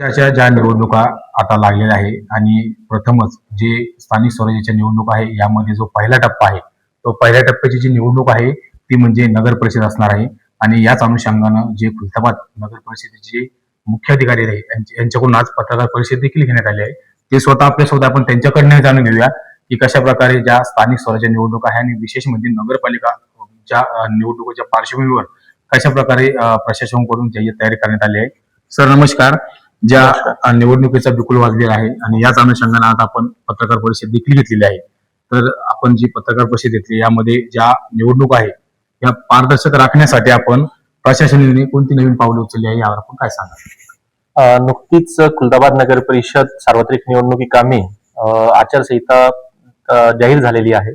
अशा ज्या निवडणुका आता लागलेल्या आहे आणि प्रथमच जे स्थानिक स्वराज्याच्या निवडणूक आहे यामध्ये जो पहिला टप्पा आहे तो पहिल्या टप्प्याची जी निवडणूक आहे ती म्हणजे नगर परिषद असणार आहे. आणि याच अनुषंगानं जे खुलताबाद नगर परिषदेचे मुख्य अधिकारी आहे यांच्याकडून आज पत्रकार परिषद देखील घेण्यात आली आहे. ते स्वतः आपल्यासोबत आपण त्यांच्याकडनं जाणून घेऊया की कशा प्रकारे ज्या स्थानिक स्वराज्य निवडणूक आहे आणि विशेष म्हणजे नगरपालिका ज्या निवडणुकीच्या पार्श्वभूमीवर कशा प्रकारे अं, प्रशासनाकडून तयारी करण्यात आली आहे. सर नमस्कार. ज्या निवडणुकीचा बिकुल वाजलेला आहे आणि याच अनुषंगाने आज आपण पत्रकार परिषद देखील घेतलेली आहे. तर आपण जी पत्रकार परिषद घेतली यामध्ये ज्या निवडणूक आहे या पारदर्शक राखण्यासाठी आपण प्रशासनाने कोणती नवीन पावलं उचलली आहे यावर आपण काय सांगा नुकतीच खुलदाबाद नगर परिषद सार्वत्रिक निवडणुकी कामे आचारसंहिता जाहीर झालेली आहे.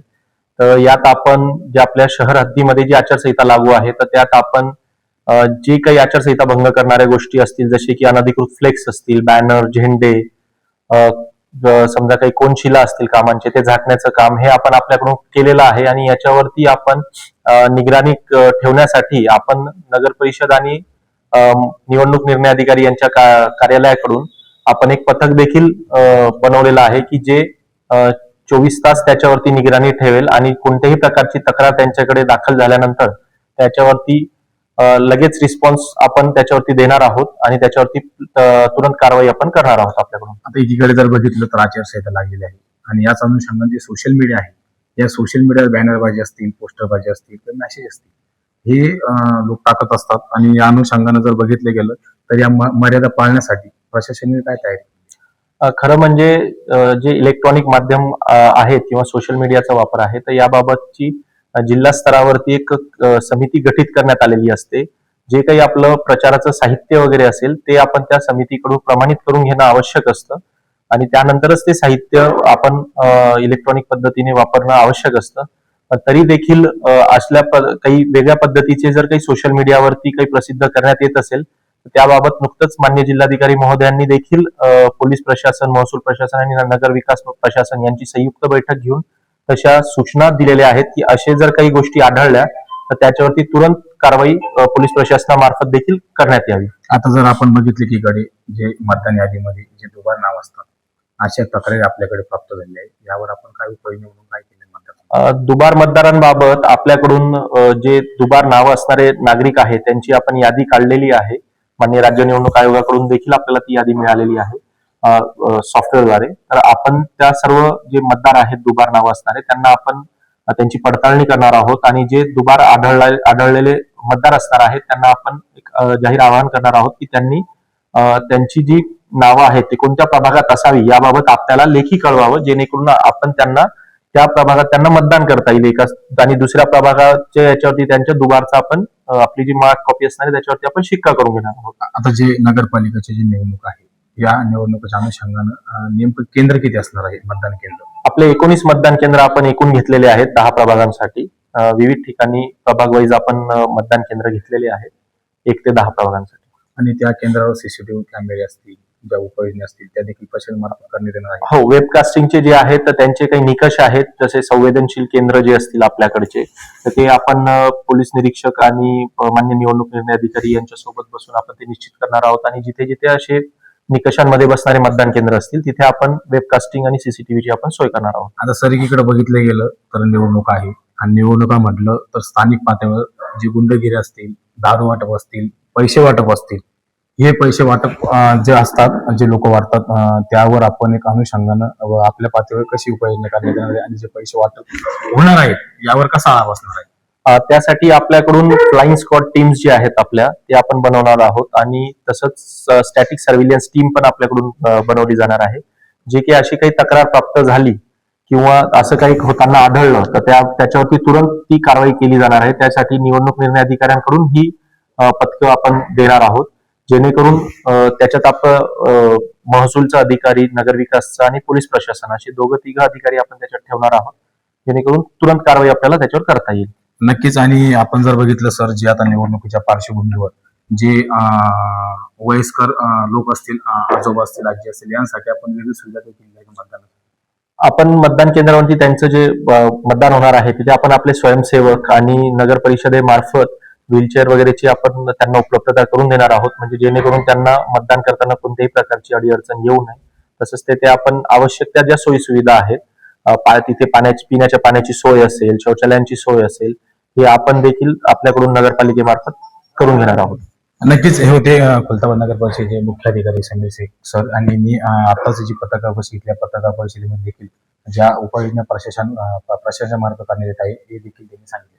तर यात आपण जे आपल्या शहर हद्दीमध्ये जी आचारसंहिता लागू आहे तर त्यात आपण जे काही आचारसंहिता भंग करणाऱ्या गोष्टी असतील जसे की अनधिकृत फ्लेक्स असतील बॅनर झेंडे समजा काही कोनशिला असतील कामांचे ते झाकण्याचं काम हे आपण आपल्याकडून केलेलं आहे आणि याच्यावरती आपण निगराणी ठेवण्यासाठी आपण नगर परिषद आणि निवडणूक निर्णय अधिकारी यांच्या का- कार्यालयाकडून आपण एक पथक देखील बनवलेलं आहे की जे चोवीस तास त्याच्यावरती निगराणी ठेवेल आणि कोणत्याही प्रकारची तक्रार त्यांच्याकडे दाखल झाल्यानंतर त्याच्यावरती लगेच रिस्पॉन्स आपण त्याच्यावरती देणार आहोत आणि त्याच्यावरती तुरंत कारवाई आपण करणार आहोत आपल्याकडून. आता एकीकडे जर बघितलं तर आचारसंहिता लागलेली आहे. आणि याच अनुषंगाने जे सोशल मीडिया आहे या सोशल मीडियावर बॅनरबाजी असतील पोस्टरबाजी असतील किंवा मेसेज असतील हे लोक टाकत असतात. आणि या अनुषंगाने जर बघितलं गेलं तर या मर्यादा पाळण्यासाठी प्रशासनाने काय तयारी खरं म्हणजे जे इलेक्ट्रॉनिक माध्यम आहेत किंवा सोशल मीडियाचा वापर आहे तर याबाबतची जिल्हा स्तरावरती एक समिती गठीत करण्यात आलेली असते. जे काही आपलं प्रचाराचं साहित्य वगैरे असेल ते आपण त्या समितीकडून प्रमाणित करून घेणं आवश्यक असतं. आणि त्यानंतरच ते साहित्य आपण इलेक्ट्रॉनिक पद्धतीने वापरणं आवश्यक असतं. पण तरी देखील असल्या काही वेगळ्या पद्धतीचे जर काही सोशल मीडियावरती काही प्रसिद्ध करण्यात येत असेल तर त्याबाबत नुकतंच मान्य जिल्हाधिकारी महोदयांनी देखील पोलीस प्रशासन महसूल प्रशासन आणि नगर विकास प्रशासन यांची संयुक्त बैठक घेऊन तशा सूचना दिलेल्या आहेत की असे जर काही गोष्टी आढळल्या तर त्याच्यावरती तुरंत कारवाई पोलीस प्रशासनामार्फत देखील करण्यात यावी. आता जर आपण बघितलं की कडे जे मतदान यादीमध्ये जे दुबार नाव असतात अशा तक्रारी आपल्याकडे प्राप्त झालेल्या आहेत. यावर आपण काय उपाययोजना म्हणून काय केले मतदार दुबार मतदारांबाबत आपल्याकडून जे दुबार नावं असणारे नागरिक आहेत त्यांची आपण यादी काढलेली आहे. माननीय राज्य निवडणूक आयोगाकडून देखील आपल्याला ती यादी मिळालेली आहे. सॉफ्टवेअरद्वारे तर आपण त्या सर्व जे मतदार आहेत दुबार नावं असणारे त्यांना आपण त्यांची पडताळणी करणार आहोत आणि जे दुबार आढळला आढळलेले मतदार असणार आहेत त्यांना आपण एक जाहीर आवाहन करणार आहोत की त्यांनी त्यांची जी नावं आहेत ती कोणत्या प्रभागात असावी याबाबत आपल्याला लेखी कळवावं जेणेकरून आपण त्यांना त्या प्रभागात त्यांना मतदान करता येईल. एका आणि दुसऱ्या प्रभागाच्या याच्यावरती त्यांच्या दुबारचा आपण आपली जी मार्क कॉपी असणार त्याच्यावरती आपण शिक्का करून घेणार आहोत. आता जे नगरपालिकेची जी निवडणूक आहे या निवडणुकीच्या अनुषंगानं नेमकं केंद्र किती असणार आहे मतदान केंद्र? आपले एकोणीस मतदान केंद्र आपण एकूण घेतलेले आहेत दहा प्रभागांसाठी. विविध ठिकाणी प्रभाग वाईज आपण मतदान केंद्र घेतलेले आहेत एक ते दहा प्रभागांसाठी. आणि त्या केंद्रावर सीसीटीव्ही कॅमेरे असतील ज्या उपाययोजना असतील त्या देखील प्रशासन मार्फत करण्यात येणार आहे हो वेबकास्टिंगचे जे आहेत तर त्यांचे काही निकष आहेत जसे संवेदनशील केंद्र जे असतील आपल्याकडचे तर ते आपण पोलीस निरीक्षक आणि मान्य निवडणूक निर्णय अधिकारी यांच्यासोबत बसून आपण ते निश्चित करणार आहोत. आणि जिथे जिथे असे निकषांमध्ये बसणारे मतदान केंद्र असतील तिथे आपण वेबकास्टिंग आणि सीसीटीव्हीची आपण सोय करणार आहोत. आता सर बघितलं गेलं तर निवडणूक आहे. आणि निवडणुका म्हटलं तर स्थानिक पातळीवर जी गुंडगिरी असतील दारू वाटप असतील पैसे वाटप असतील हे पैसे वाटप जे असतात जे लोक वाटतात त्यावर आपण एक अनुषंगानं आपल्या पातळीवर कशी उपाययोजना करण्यात येणार आहे आणि जे पैसे वाटप होणार आहेत यावर कसा आळा बसणार आहे? त्यासाठी आपल्याकडून फ्लाइंग स्कॉट टीम्स जे आहेत आपल्या ते आपण बनवणार आहोत. आणि तसंच स्टॅटिक सर्व्हिलन्स टीम पण आपल्याकडून बनवली जाणार आहे. जे की अशी काही तक्रार प्राप्त झाली किंवा असं काही होताना आढळलं तर त्या त्याच्यावरती तुरंत ती कारवाई केली जाणार आहे. त्यासाठी निवडणूक निर्णय अधिकाऱ्यांकडून ही पथकं आपण देणार आहोत. जेणेकरून त्याच्यात आपण महसूलचा अधिकारी नगरविकासचा आणि पोलीस प्रशासन असे दोघं तिघं अधिकारी आपण त्याच्यात ठेवणार आहोत. जेणेकरून तुरंत कारवाई आपल्याला त्याच्यावर करता येईल. नक्कीच. आणि आपण जर बघितलं सर जे आता निवडणुकीच्या पार्श्वभूमीवर जे वयस्कर लोक असतील आजोबा असतील आजी असतील यांसाठी आपण वेगळी सुविधा देखील आहे मतदान आपण मतदान केंद्रावरती त्यांचं जे मतदान होणार आहे तिथे आपण आपले स्वयंसेवक आणि नगर परिषदेमार्फत व्हीलचेअर वगैरेची आपण त्यांना उपलब्धता करून देणार आहोत. म्हणजे जेणेकरून त्यांना मतदान करताना कोणत्याही प्रकारची अडीअडचण येऊ नये. तसंच तेथे आपण आवश्यक त्या ज्या सोयी सुविधा आहेत तिथे पाण्याची पिण्याच्या पाण्याची सोय असेल शौचालयांची सोय असेल हे आपण देखील आपल्याकडून नगरपालिकेमार्फत करून घेणार आहोत. नक्कीच हे होते खुलताबाद नगर परिषदेचे मुख्याधिकारी संजय शेख सर आणि मी आताच जी पत्रकार परिषद त्या पत्रकार परिषदेमध्ये देखील ज्या उपाययोजना प्रशासन प्रशासनामार्फत करण्यात येत आहे हे देखील त्यांनी सांगितले.